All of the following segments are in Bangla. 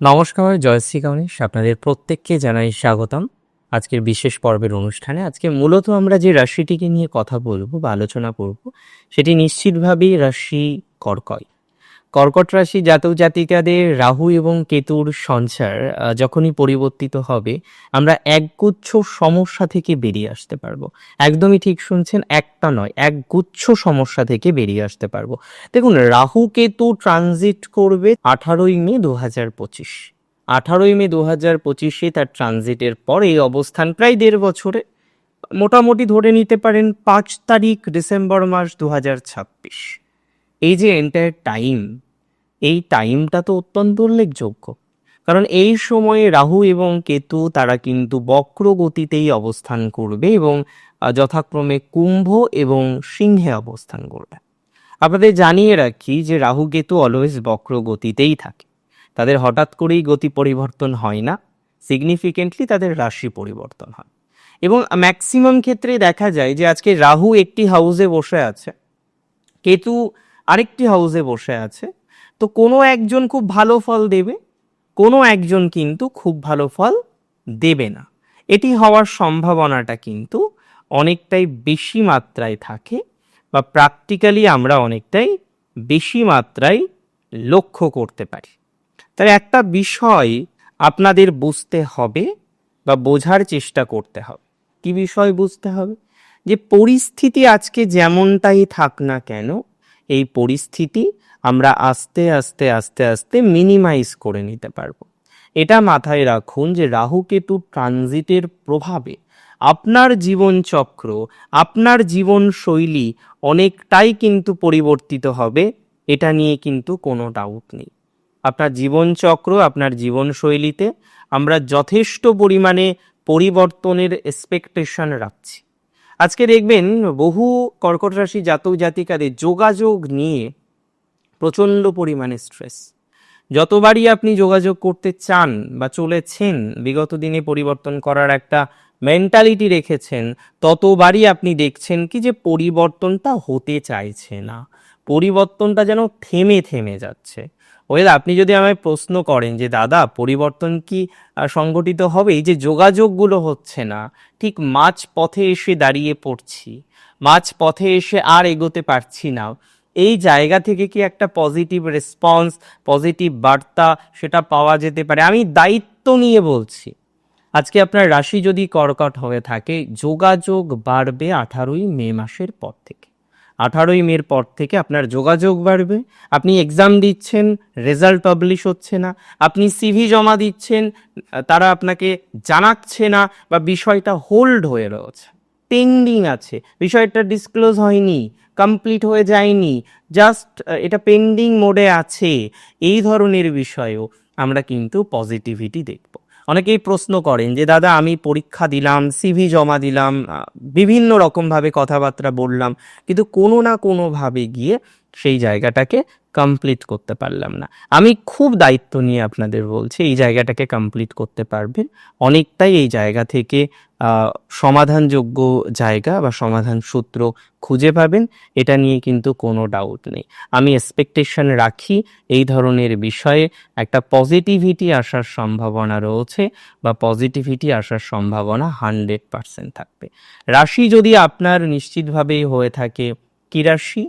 নমস্কার জয়শ্রী গণেশ। আপনাদের প্রত্যেককে জানাই স্বাগতম। আজকের বিশেষ পর্বের অনুষ্ঠানে আজকে মূলত আমরা যে রাশিটিকে নিয়ে কথা বলব বা আলোচনা করব, সেটি নিশ্চিতভাবেই রাশি কর্কয় কর্কট রাশি জাতক জাতিকাদের রাহু এবং কেতুর সঞ্চার যখনই পরিবর্তিত হবে, আমরা একগুচ্ছ সমস্যা থেকে বেরিয়ে আসতে পারব। একদমই ঠিক শুনছেন, একটা নয়, একগুচ্ছ সমস্যা থেকে বেরিয়ে আসতে পারব। দেখুন, রাহু কেতু ট্রানজিট করবে আঠারোই মে দু হাজার পঁচিশ। আঠারোই মে দু হাজার পঁচিশে তার ট্রানজিটের পর এই অবস্থান প্রায় দেড় বছরে। মোটামুটি ধরে নিতে পারেন, পাঁচ তারিখ ডিসেম্বর মাস দু হাজার ছাব্বিশ। এই যে এন্টায়ার টাইম এই টাইমটা তো অত্যন্ত উল্লেখযোগ্য। কারণ এই সময়ে রাহু এবং কেতু, তারা কিন্তু বক্র গতিতেই অবস্থান করবে এবং যথাক্রমে কুম্ভ এবং সিংহে অবস্থান করবে। আপনাদের জানিয়ে রাখি যে রাহু কেতু অলওয়েজ বক্র গতিতেই থাকে। তাদের হঠাৎ করেই গতি পরিবর্তন হয় না সিগনিফিকেন্টলি তাদের রাশি পরিবর্তন হয়। এবং ম্যাক্সিমাম ক্ষেত্রে দেখা যায় যে আজকে রাহু একটি হাউসে বসে আছে, কেতু আরেকটি হাউসে বসে আছে। তো কোনো একজন খুব ভালো ফল দেবে, কোনো একজন কিন্তু খুব ভালো ফল দেবে না। এটি হওয়ার সম্ভাবনাটা কিন্তু অনেকটাই বেশি মাত্রায় থাকে বা প্র্যাকটিক্যালি আমরা অনেকটাই বেশি মাত্রায় লক্ষ্য করতে পারি। তার একটা বিষয় আপনাদের বুঝতে হবে বা বোঝার চেষ্টা করতে হবে। কি বিষয় বুঝতে হবে? যে পরিস্থিতি আজকে যেমনটাই থাক না কেন এই পরিস্থিতি আমরা আস্তে আস্তে আস্তে আস্তে মিনিমাইজ করে নিতে পারব। এটা মাথায় রাখুন যে রাহু কেতু ট্রানজিটের প্রভাবে আপনার জীবনচক্র, আপনার জীবন শৈলী অনেকটাই কিন্তু পরিবর্তিত হবে, এটা নিয়ে কিন্তু কোনো ডাউট নেই। আপনার জীবনচক্র, আপনার জীবনশৈলীতে আমরা যথেষ্ট পরিমাণে পরিবর্তনের এক্সপেকটেশন রাখছি। আজকে দেখবেন বহু কর্কট রাশি জাতক জাতিকাদের যোগাযোগ নিয়ে প্রচণ্ড পরিমাণে স্ট্রেস যতবারই আপনি যোগাযোগ করতে চান বা চলেছেন, বিগত দিনে পরিবর্তন করার একটা মেন্টালিটি রেখেছেন, ততবারই আপনি দেখছেন কি যে পরিবর্তনটা হতে চাইছে না। পরিবর্তনটা যেন থেমে থেমে যাচ্ছে। ওয়েল, আপনি যদি আমায় প্রশ্ন করেন যে, দাদা, পরিবর্তন কি সংগঠিত হবে? এই যে যোগাযোগগুলো হচ্ছে না, ঠিক মাঝ পথে এসে দাঁড়িয়ে পড়ছি মাঝ পথে এসে আর এগোতে পারছি না। এই জায়গা থেকে কি একটা পজিটিভ রেসপন্স, পজিটিভ বার্তা সেটা পাওয়া যেতে পারে? আমি দায়িত্ব নিয়ে বলছি। আজকে আপনার রাশি যদি কর্কট হয়ে থাকে, যোগাযোগ বাড়বে আঠারোই মে মাসের পর থেকে। আঠারোই মের পর থেকে আপনার যোগাযোগ বাড়বে। আপনি এক্সাম দিচ্ছেন রেজাল্ট পাবলিশ হচ্ছে না। আপনি সিভি জমা দিচ্ছেন, তারা আপনাকে জানাচ্ছে না বা বিষয়টা হোল্ড হয়ে রয়েছে। পেন্ডিং আছে। বিষয়টা ডিসক্লোজ হয়নি কমপ্লিট হয়ে যায়নি। জাস্ট এটা পেন্ডিং মোডে আছে। এই ধরনের বিষয়েও আমরা কিন্তু পজিটিভিটি দেখব। অনেকেই প্রশ্ন করেন যে, দাদা, আমি পরীক্ষা দিলাম সিভি জমা দিলাম বিভিন্ন রকমভাবে কথাবার্তা বললাম, কিন্তু কোনো না কোনোভাবে গিয়ে সেই জায়গাটাকে কমপ্লিট করতে পারলাম না। আমি খুব দায়িত্ব নিয়ে আপনাদের বলছি, এই জায়গাটাকে কমপ্লিট করতে পারবেন। অনেকটাই এই জায়গা থেকে সমাধানযোগ্য জায়গা বা সমাধান সূত্র খুঁজে পাবেন, এটা নিয়ে কিন্তু কোনো ডাউট নেই। আমি এক্সপেকটেশন রাখি, এই ধরনের বিষয়ে একটা পজিটিভিটি আসার সম্ভাবনা রয়েছে বা পজিটিভিটি আসার সম্ভাবনা হান্ড্রেড পার্সেন্ট থাকবে। রাশি যদি আপনার নিশ্চিতভাবেই হয়ে থাকে, কি রাশি?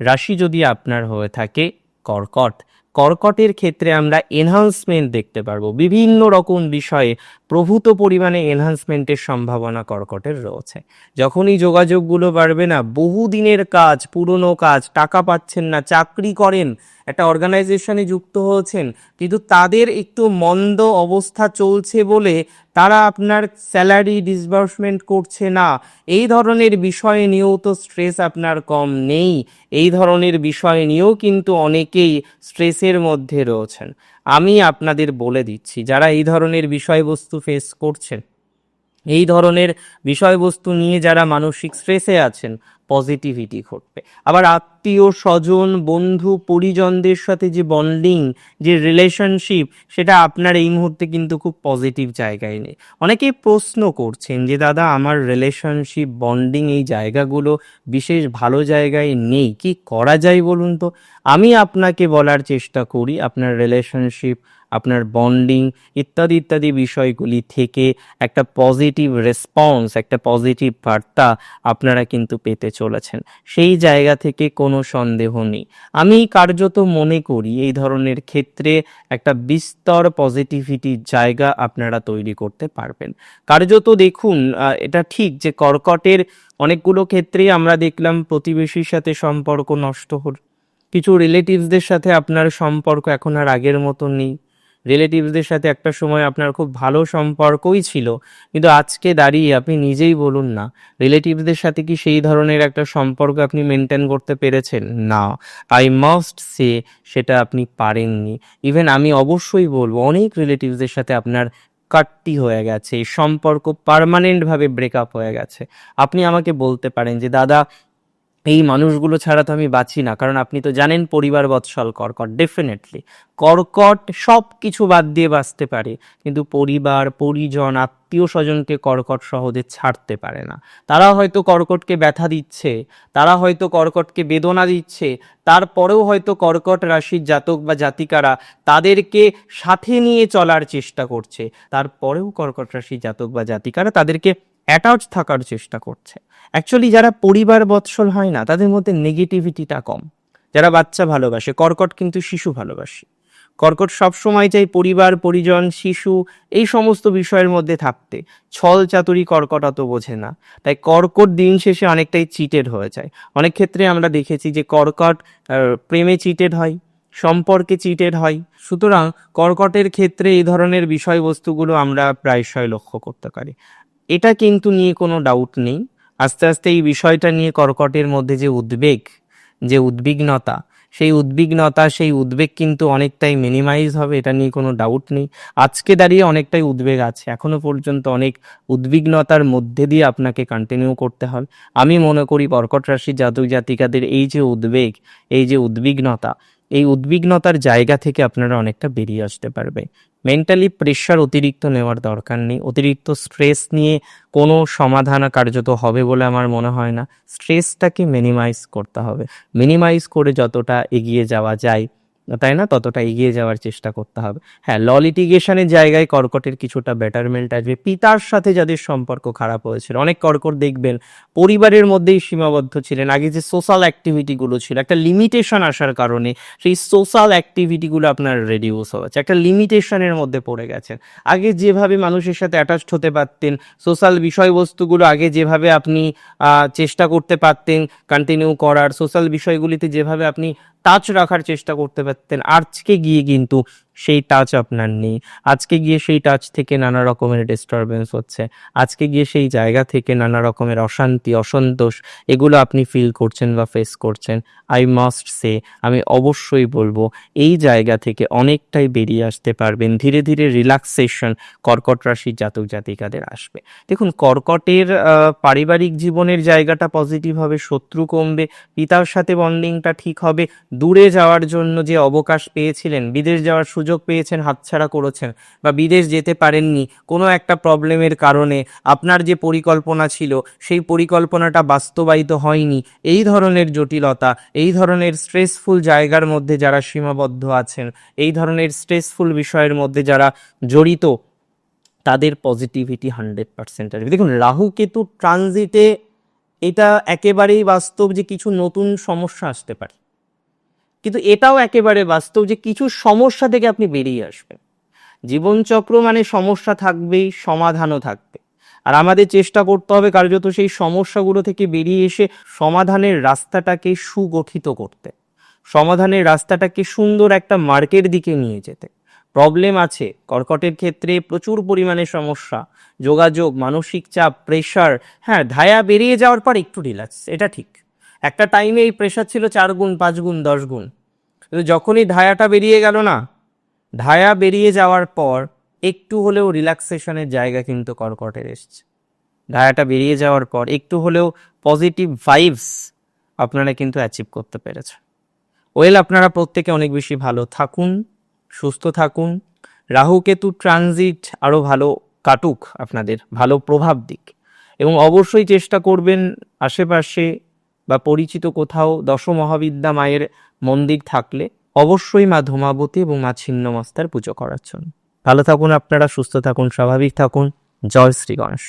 রাশি যদি আপনার হয়ে থাকে কর্কট। কর্কটের ক্ষেত্রে আমরা এনহান্সমেন্ট দেখতে পারব। বিভিন্ন রকম বিষয়ে প্রভূত পরিমাণে এনহান্সমেন্টের সম্ভাবনা কর্কটের রয়েছে। যখনই যোগাযোগগুলো বাড়বে না, বহুদিনের কাজ, পুরনো কাজ, টাকা পাচ্ছেন না, চাকরি করেন একটা অর্গানাইজেশনে যুক্ত হয়েছেন, কিন্তু তাদের একটু মন্দ অবস্থা চলছে বলে তারা আপনার স্যালারি ডিসবার্সমেন্ট করছে না। এই ধরনের বিষয় নিয়েও তো স্ট্রেস আপনার কম নেই। এই ধরনের বিষয় নিয়েও কিন্তু অনেকেই স্ট্রেসের মধ্যে রয়েছেন। আমি আপনাদের বলে দিচ্ছি, যারা এই ধরনের বিষয়বস্তু ফেস করছেন এই ধরনের বিষয়বস্তু নিয়ে যারা মানসিক স্ট্রেসে আছেন পজিটিভিটি ঘটবে। আবার আত্মীয়, স্বজন, বন্ধু, পরিজনদের সাথে যে বন্ডিং যে রিলেশনশিপ সেটা আপনার এই মুহূর্তে কিন্তু খুব পজিটিভ জায়গায় নেই। অনেকেই প্রশ্ন করছেন যে, দাদা, আমার রিলেশনশিপ বন্ডিং এই জায়গাগুলো বিশেষ ভালো জায়গায় নেই, কি করা যায় বলুন তো? আমি আপনাকে বলার চেষ্টা করি, আপনার রিলেশনশিপ আপনার বন্ডিং ইত্যাদি ইত্যাদি বিষয়গুলি থেকে একটা পজিটিভ রেসপন্স একটা পজিটিভ বার্তা আপনারা কিন্তু পেতে চলেছেন। সেই জায়গা থেকে কোনো সন্দেহ নেই। আমি কার্যত মনে করি এই ধরনের ক্ষেত্রে একটা বিস্তর পজিটিভিটির জায়গা আপনারা তৈরি করতে পারবেন। কার্যত দেখুন এটা ঠিক যে কর্কটের অনেকগুলো ক্ষেত্রেই আমরা দেখলাম প্রতিবেশীর সাথে সম্পর্ক নষ্ট হল। কিছু রিলেটিভসদের সাথে আপনার সম্পর্ক এখন আর আগের মতো নেই। রিলেটিভসদের সাথে একটা সময় আপনার খুব ভালো সম্পর্কই ছিল। কিন্তু আজকে দাঁড়িয়ে আপনি নিজেই বলুন না রিলেটিভসদের সাথে কি সেই ধরনের একটা সম্পর্ক আপনি মেনটেন করতে পেরেছেন? না। আই মাস্ট সে সেটা আপনি পারেননি। ইভেন আমি অবশ্যই বলব, অনেক রিলেটিভসদের সাথে আপনার কাটতি হয়ে গেছে, সম্পর্ক পার্মানেন্টভাবে ব্রেকআপ হয়ে গেছে। আপনি আমাকে বলতে পারেন যে, দাদা এই মানুষগুলো ছাড়া তো আমি বাঁচি না। কারণ আপনি তো জানেন পরিবার বৎসল কর্কট ডেফিনেটলি কর্কট সব কিছু বাদ দিয়ে বাঁচতে পারে, কিন্তু পরিবার, পরিজন আত্মীয় স্বজনকে কর্কট সহজে ছাড়তে পারে না। তারা হয়তো কর্কটকে ব্যথা দিচ্ছে, তারা হয়তো কর্কটকে বেদনা দিচ্ছে, তারপরেও হয়তো কর্কট রাশির জাতক বা জাতিকারা তাদেরকে সাথে নিয়ে চলার চেষ্টা করছে। তারপরেও কর্কট রাশির জাতক বা জাতিকারা তাদেরকে অ্যাটাচ থাকার চেষ্টা করছে। অ্যাকচুয়ালি যারা পরিবার বৎসল হয় না, তাদের মধ্যে নেগেটিভিটিটা কম। যারা বাচ্চা ভালোবাসে, কর্কট কিন্তু শিশু ভালোবাসে। কর্কট সবসময় চাই পরিবার, পরিজন, শিশু, এই সমস্ত বিষয়ের মধ্যে থাকতে। ছল চাতুরি কর্কট অত বোঝে না। তাই কর্কট দিন শেষে অনেকটাই চিটেড হয়ে যায়। অনেক ক্ষেত্রে আমরা দেখেছি যে কর্কট প্রেমে চিটেড হয়, সম্পর্কে চিটেড হয়। সুতরাং কর্কটের ক্ষেত্রে এই ধরনের বিষয়বস্তুগুলো আমরা প্রায়শই লক্ষ্য করতে পারি। এটা কিন্তু নিয়ে কোনো ডাউট নেই। আস্তে আস্তে এই বিষয়টা নিয়ে কর্কটের মধ্যে যে উদ্বেগ, যে উদ্বিগ্নতা, সেই উদ্বিগ্নতা, সেই উদ্বেগ কিন্তু অনেকটাই মিনিমাইজ হবে, এটা নিয়ে কোনো ডাউট নেই। আজকে দাঁড়িয়ে অনেকটাই উদ্বেগ আছে। এখনও পর্যন্ত অনেক উদ্বিগ্নতার মধ্যে দিয়ে আপনাকে কন্টিনিউ করতে হবে। আমি মনে করি কর্কট রাশি জাতক জাতিকাদের এই যে উদ্বেগ, এই যে উদ্বিগ্নতা এই উদ্বিগ্নতার জায়গা থেকে আপনারা অনেকটা বেরিয়ে আসতে পারবে। মেন্টালি প্রেশার অতিরিক্ত নেওয়ার দরকার নেই। অতিরিক্ত স্ট্রেস নিয়ে কোনো সমাধান কার্যত হবে বলে আমার মনে হয় না। স্ট্রেসটাকে মিনিমাইজ করতে হবে। মিনিমাইজ করে যতটা এগিয়ে যাওয়া যায় তাই না? ততটা এগিয়ে যাওয়ার চেষ্টা করতে হবে। হ্যাঁ ল লিটিগেশনের জায়গায় কর্কটের কিছুটা বেটারমেন্ট আসবে। পিতার সাথে যাদের সম্পর্ক খারাপ হয়েছিল, অনেক কর্কট দেখবেন, পরিবারের মধ্যেই সীমাবদ্ধ ছিলেন। আগে যে সোশ্যাল অ্যাক্টিভিটিগুলো ছিল, একটা লিমিটেশন আসার কারণে সেই সোশ্যাল অ্যাক্টিভিটিগুলো আপনার রেডিউস হয়েছে একটা লিমিটেশনের মধ্যে পড়ে গেছেন। আগে যেভাবে মানুষের সাথে অ্যাটাচড হতে পারতেন সোশ্যাল বিষয়বস্তুগুলো আগে যেভাবে আপনি চেষ্টা করতে পারতেন কন্টিনিউ করার সোশ্যাল বিষয়গুলিতে যেভাবে আপনি টাচ রাখার চেষ্টা করতে পারতেন। আজকে গিয়ে কিন্তু সেই টাচ আপনার নেই। আজকে গিয়ে সেই টাচ থেকে নানা রকমের ডিস্টারবেন্স হচ্ছে। আজকে গিয়ে সেই জায়গা থেকে নানা রকমের অশান্তি, অসন্তোষ, এগুলো আপনি ফিল করছেন বা ফেস করছেন। আই মাস্ট সে আমি অবশ্যই বলব, এই জায়গা থেকে অনেকটাই বেরিয়ে আসতে পারবেন। ধীরে ধীরে রিল্যাক্সেশন কর্কট রাশির জাতক জাতিকাদের আসবে। দেখুন, কর্কটের পারিবারিক জীবনের জায়গাটা পজিটিভ হবে, শত্রু কমবে, পিতার সাথে বন্ডিংটা ঠিক হবে। দূরে যাওয়ার জন্য যে অবকাশ পেয়েছিলেন, বিদেশ যাওয়ার পেয়েছেন, হাতছাড়া করেছেন বা বিদেশ যেতে পারেননি, কোনো একটা প্রবলেমের কারণে আপনার যে পরিকল্পনা ছিল, সেই পরিকল্পনাটা বাস্তবায়িত হয়নি। এই ধরনের জটিলতা, এই ধরনের স্ট্রেসফুল জায়গার মধ্যে যারা সীমাবদ্ধ আছেন, এই ধরনের স্ট্রেসফুল বিষয়ের মধ্যে যারা জড়িত, তাদের পজিটিভিটি হান্ড্রেড পার্সেন্ট আসবে। দেখুন, রাহু কেতু ট্রানজিটে এটা একেবারেই বাস্তব যে কিছু নতুন সমস্যা আসতে পারে। কিন্তু এটাও একেবারে বাস্তব যে কিছু সমস্যা থেকে আপনি বেরিয়ে আসবেন। জীবনচক্র মানে সমস্যা থাকবেই, সমাধানও থাকবে। আর আমাদের চেষ্টা করতে হবে কার্যত সেই সমস্যাগুলো থেকে বেরিয়ে এসে সমাধানের রাস্তাটাকে সুগঠিত করতে। সমাধানের রাস্তাটাকে সুন্দর একটা মার্কের দিকে নিয়ে যেতে। প্রবলেম আছে, কর্কটের ক্ষেত্রে প্রচুর পরিমাণে সমস্যা, যোগাযোগ, মানসিক চাপ, প্রেশার হ্যাঁ ধায়া বেরিয়ে যাওয়ার পর একটু রিল্যাক্স, এটা ঠিক। একটা টাইমে এই প্রেশার ছিল চার গুণ, পাঁচ গুণ, দশ গুণ। কিন্তু যখনই ধায়াটা বেরিয়ে গেল না, ধায়া বেরিয়ে যাওয়ার পর একটু হলেও রিল্যাক্সেশনের জায়গা কিন্তু কর্কটের এসছে। ধায়াটা বেরিয়ে যাওয়ার পর একটু হলেও পজিটিভ ভাইবস আপনারা কিন্তু অ্যাচিভ করতে পেরেছেন। ওয়েল, আপনারা প্রত্যেকে অনেক বেশি ভালো থাকুন, সুস্থ থাকুন। রাহু কেতু ট্রানজিট আরও ভালো কাটুক আপনাদের, ভালো প্রভাব দিক। এবং অবশ্যই চেষ্টা করবেন আশেপাশে বা পরিচিত কোথাও দশ মহাবিদ্যা মায়ের মন্দির থাকলে অবশ্যই মা ধূমাবতী এবং মা ছিন্নমস্তার পুজো করার জন্য ভালো থাকুন আপনারা, সুস্থ থাকুন, স্বাভাবিক থাকুন। জয় শ্রী গণেশ।